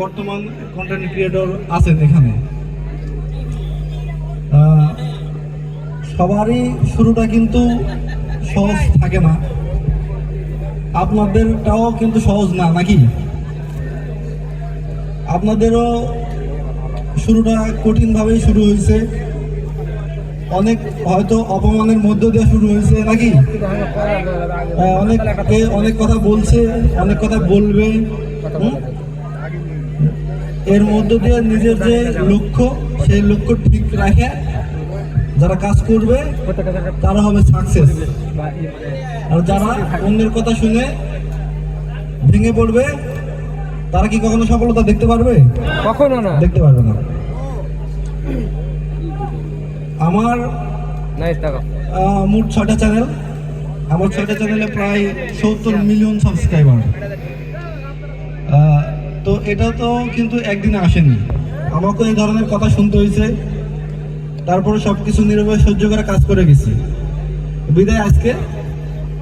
বর্তমান content creator আছেন এখানে। সবারই শুরুটা কিন্তু সহজ থাকে না। আপনাদেরটাও কিন্তু সহজ না, নাকি? আপনাদেরও শুরুটা কঠিনভাবেই শুরু হয়েছে। অনেক হয়তো অপমানের মধ্য দিয়ে শুরু হয়েছে, নাকি? অনেক অনেকে কথা বলছে, অনেক কথা বলবে? এর মধ্য দিয়ে নিজের যে লক্ষ্য সেই লক্ষ্য ঠিক রাখে যারা কাজ করবে তারা হবে সাকসেস আর যারা অন্যের কথা শুনে ভেঙে পড়বে তারা কি কখনো সফলতা দেখতে পারবে? কখনো না। দেখতে পারবে না। আমার মোট ছয়টা চ্যানেল আমার ছয়টা চ্যানেলে প্রায় সত্তর মিলিয়ন সাবস্ক্রাইবার এটা তো কিন্তু একদিনে আসেনি। আমাকে এই ধরনের কথা শুনতে হয়েছে। তারপরে সব কিছু নীরবে সহ্য করে কাজ করে গেছি। বিদায় আজকে।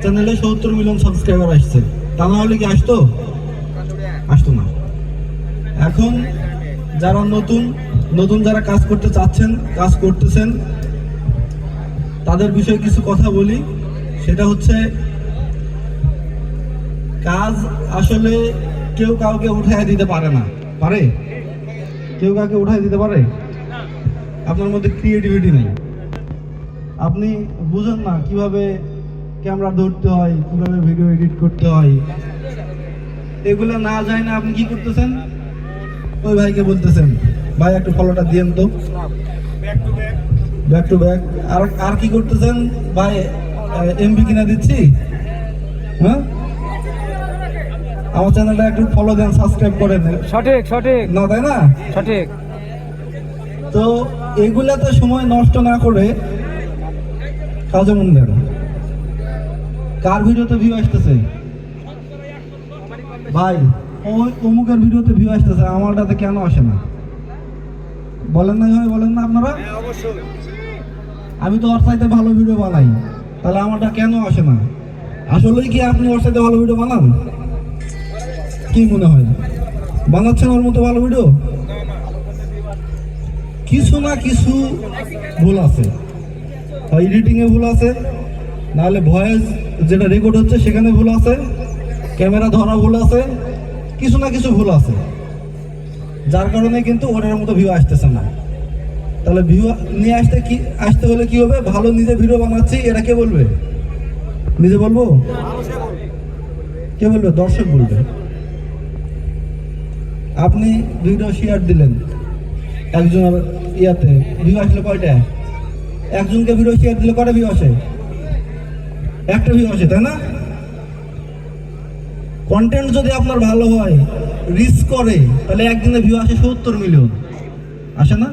চ্যানেলে সত্তর মিলিয়ন সাবস্ক্রাইবার আসছে। তা না হলে কি আসতো? আসতো না। এখন যারা নতুন নতুন যারা কাজ করতে চাচ্ছেন, কাজ করতেছেন, তাদের বিষয়ে কিছু কথা বলি। সেটা হচ্ছে, কাজ আসলে কেউ কাউকে উঠায় দিতে পারে না। পারে? কেউ কাউকে উঠায় দিতে পারে? আপনার মধ্যে ক্রিয়েটিভিটি নেই। আপনি বুঝেন না কীভাবে ক্যামেরা ধরতে হয় কীভাবে ভিডিও এডিট করতে হয়। এগুলো না যায় না আপনি কি করতেছেন? ওই ভাইকে বলতেছেন ভাই একটু ফলোটা দিয়েন তো। ব্যাক টু ব্যাক আর আর কি করতেছেন? ভাই এমবি কিনা দিচ্ছি? হ্যাঁ? আমার চ্যানেলটা একটু ফলো দেন সাবস্ক্রাইব করেন সঠিক সঠিক। না তাই না? সঠিক। তো এগুলাতে সময় নষ্ট না করে কাজে মন দেন। কার ভিডিওতে ভিউ আসতেছে? ভাই ওই অমুকের ভিডিওতে ভিউ আসতেছে আমারটাতে কেন আসে না? বলেন না ভাই বলেন না আপনারা? আমি তো ওর সাইতে ভালো ভিডিও বানাই তাহলে আমারটা কেন আসে না? আসলেই কি আপনি ওর সাথে ভালো ভিডিও বানান? কি মনে হয়? বানাচ্ছেন ওর মতো ভালো ভিডিও কিছু না কিছু ভুল আছে। হয় এডিটিং এ ভুল আছে, নাহলে ভয়েস যেটা রেকর্ড হচ্ছে সেখানে ভুল আছে ক্যামেরা ধরা ভুল আছে, কিছু না কিছু ভুল আছে। যার কারণে কিন্তু ওটার মতো ভিউ আসতেছে না। তাহলে ভিউ নিয়ে আসতে কি, আসতে হলে কি হবে? ভালো নিজে ভিডিও বানাচ্ছি, এরা কে বলবে? নিজে বলব? কে বলবে? দর্শক বলবে। আপনি ভিডিও শেয়ার দিলেন। একজনের ইয়াতে ভিউ আসলে কয়টা? একজনকে ভিডিও শেয়ার দিলে কটা ভিউ আসে? একটা ভিউ আসে তাই না? কন্টেন্ট যদি আপনার ভালো হয় রিচ করে তাহলে একদিনে ভিউ আসে সত্তর মিলিয়ন আসে না?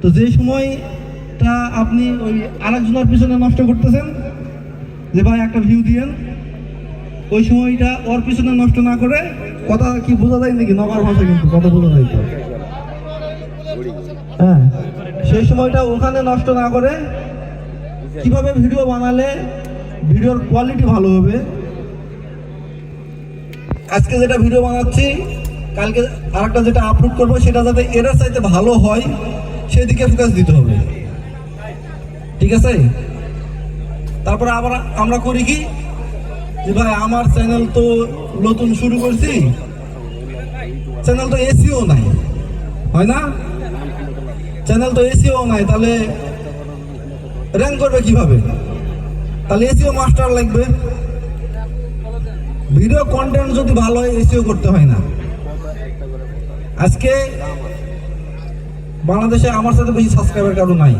তো যে সময়টা আপনি ওই আরেকজনের পিছনে নষ্ট করতেছেন যে ভাই একটা ভিউ দিয়েন ওই সময়টা ওর পিছনে নষ্ট না করে কথা কি বোঝা যায় নাকি? নগর ভাষা কিন্তু কথা বোঝা যায় হ্যাঁ সেই সময়টা ওখানে নষ্ট না করে কীভাবে ভিডিও বানালে ভিডিওর কোয়ালিটি ভালো হবে? আজকে যেটা ভিডিও বানাচ্ছি, কালকে আরেকটা যেটা আপলোড করব, সেটা যাতে এরার চাইতে ভালো হয়, সেদিকে ফোকাস দিতে হবে। ঠিক আছে? তারপরে আবার আমরা করি কি? যে ভাই, আমার চ্যানেল তো নতুন শুরু করছি। চ্যানেল তো এসিও নাই, হয় না? চ্যানেল তো এসিও নাই, তাহলে র্যাঙ্ক করবে কীভাবে? তাহলে এসিও মাস্টার লাগবে। ভিডিও কন্টেন্ট যদি ভালো হয় এসিও করতে হয় না। আজকে বাংলাদেশে আমার সাথে বেশি সাবস্ক্রাইবার কারও নাই।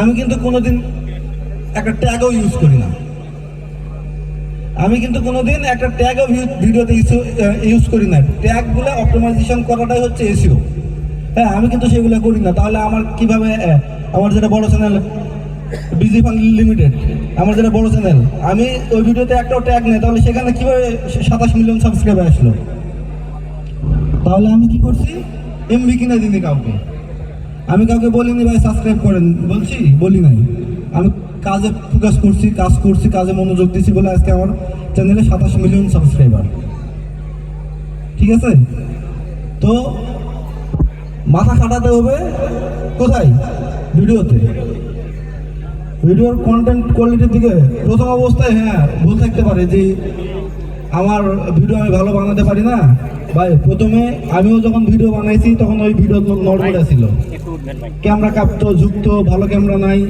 আমি কিন্তু কোনোদিন একটা ট্যাগও ইউজ করি না। আমি কিন্তু কোনোদিন একটা ট্যাগও ভিডিওতে ইউজ করি না ট্যাগগুলো অপটিমাইজেশন করাটাই হচ্ছে এসিও হ্যাঁ আমি কিন্তু সেগুলো করি না। তাহলে আমার কীভাবে আমার যেটা বড় চ্যানেল বিজি ফান লিমিটেড আমার যেটা বড় চ্যানেল আমি ওই ভিডিওতে একটাও ট্যাগ নেই। তাহলে সেখানে কীভাবে সাতাশ মিলিয়ন সাবস্ক্রাইবার আসলো? তাহলে আমি কি করছি? এমবি কিনে দিনি কাউকে। আমি কাউকে বলিনি, ভাই সাবস্ক্রাইব করেন। বলছি, বলি নাই। আমি কাজে ফোকাস করছি কাজ করছি কাজে মনোযোগ দিচ্ছি বলে আজকে আমার চ্যানেলে সাতাশ মিলিয়ন সাবস্ক্রাইবার ঠিক আছে? তো মাথা খাটাতে হবে। কোথায়? ভিডিওতে। ভিডিওর কন্টেন্ট কোয়ালিটির দিকে প্রথম অবস্থায় হ্যাঁ ভুল থাকতে পারে যে আমার ভিডিও আমি ভালো বানাতে পারি না। ভাই প্রথমে আমিও যখন ভিডিও বানাইছি তখন ওই ভিডিও নর্মাল ছিল। ক্যামেরা কাঁপতো ঝুঁকতো ভালো ক্যামেরা নাই।